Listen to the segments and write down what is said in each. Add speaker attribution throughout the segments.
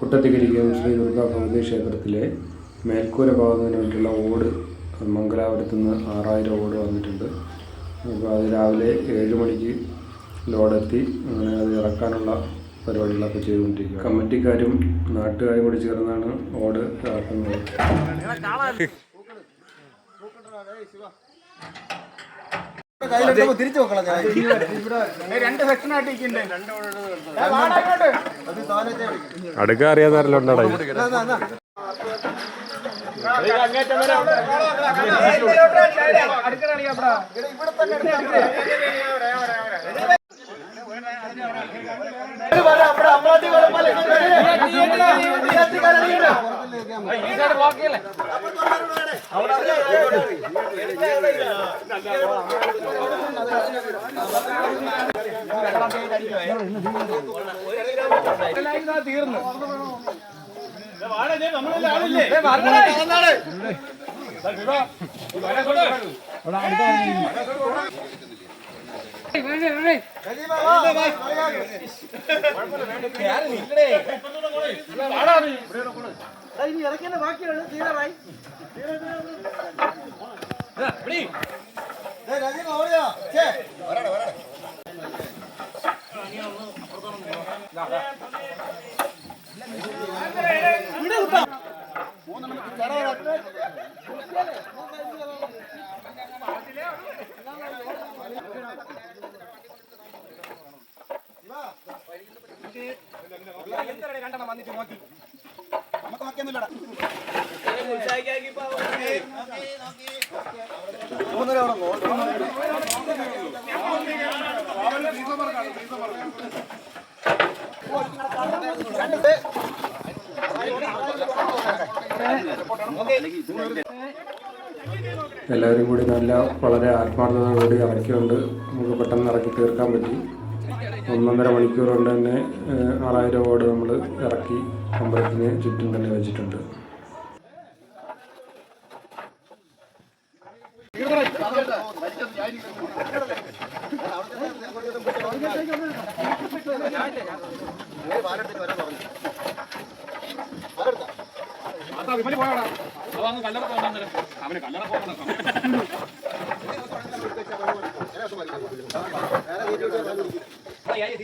Speaker 1: കുട്ടത്തികരിക്കും ശ്രീ ദുർഗാ ഭഗവതി ക്ഷേത്രത്തിലെ മേൽക്കൂര ഭാഗത്തിന് വേണ്ടിയുള്ള ഓട് മംഗലാപുരത്ത് നിന്ന് ആറായിരം ഓട് വന്നിട്ടുണ്ട്. അപ്പോൾ അത് രാവിലെ ഏഴ് മണിക്ക് ലോഡെത്തി അങ്ങനെ അത് ഇറക്കാനുള്ള പരിപാടികളൊക്കെ ചെയ്തുകൊണ്ടിരിക്കുക കമ്മിറ്റിക്കാരും നാട്ടുകാരും കൂടി ചേർന്നാണ് ഓട് ഇറക്കുന്നത്.
Speaker 2: തിരിച്ചു
Speaker 3: രണ്ട് സെക്ഷനായിട്ട് ഇരിക്കണ്ടേ?
Speaker 1: അടുക്ക അറിയാത്തവരെല്ലാം
Speaker 3: തീർന്നു ഇനി ഇറക്കേണ്ട ബാക്കിയാണ് തീരാറായി കണ്ടണം വന്നിട്ട് നോക്കി
Speaker 1: എല്ലാവരും കൂടി നല്ല വളരെ ആത്മാർത്ഥതയോടുകൂടി ഇറക്കിയുണ്ട് നമുക്ക് പെട്ടെന്ന് ഇറക്കി തീർക്കാൻ പറ്റി. ഒന്നൊന്നര മണിക്കൂർ കൊണ്ട് തന്നെ ആറായിരം ഓട് നമ്മൾ ഇറക്കി അമ്പലത്തിന് ചുറ്റും തന്നെ വെച്ചിട്ടുണ്ട്.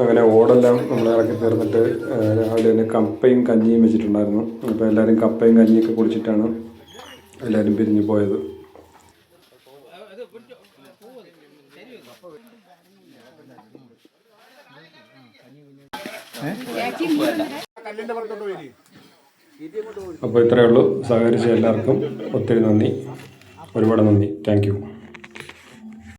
Speaker 1: അങ്ങനെ ഓടെല്ലാം നമ്മൾ ഇറക്കി തീർന്നിട്ട് രാവിലെ തന്നെ കപ്പയും കഞ്ഞിയും വെച്ചിട്ടുണ്ടായിരുന്നു. അപ്പോൾ എല്ലാവരും കപ്പയും കഞ്ഞിയൊക്കെ കുടിച്ചിട്ടാണ് എല്ലാവരും പിരിഞ്ഞു പോയത്. അപ്പോൾ ഇത്രയേ ഉള്ളൂ. സഹകരിച്ച എല്ലാവർക്കും ഒത്തിരി നന്ദി. ഒരുപാട് നന്ദി. താങ്ക്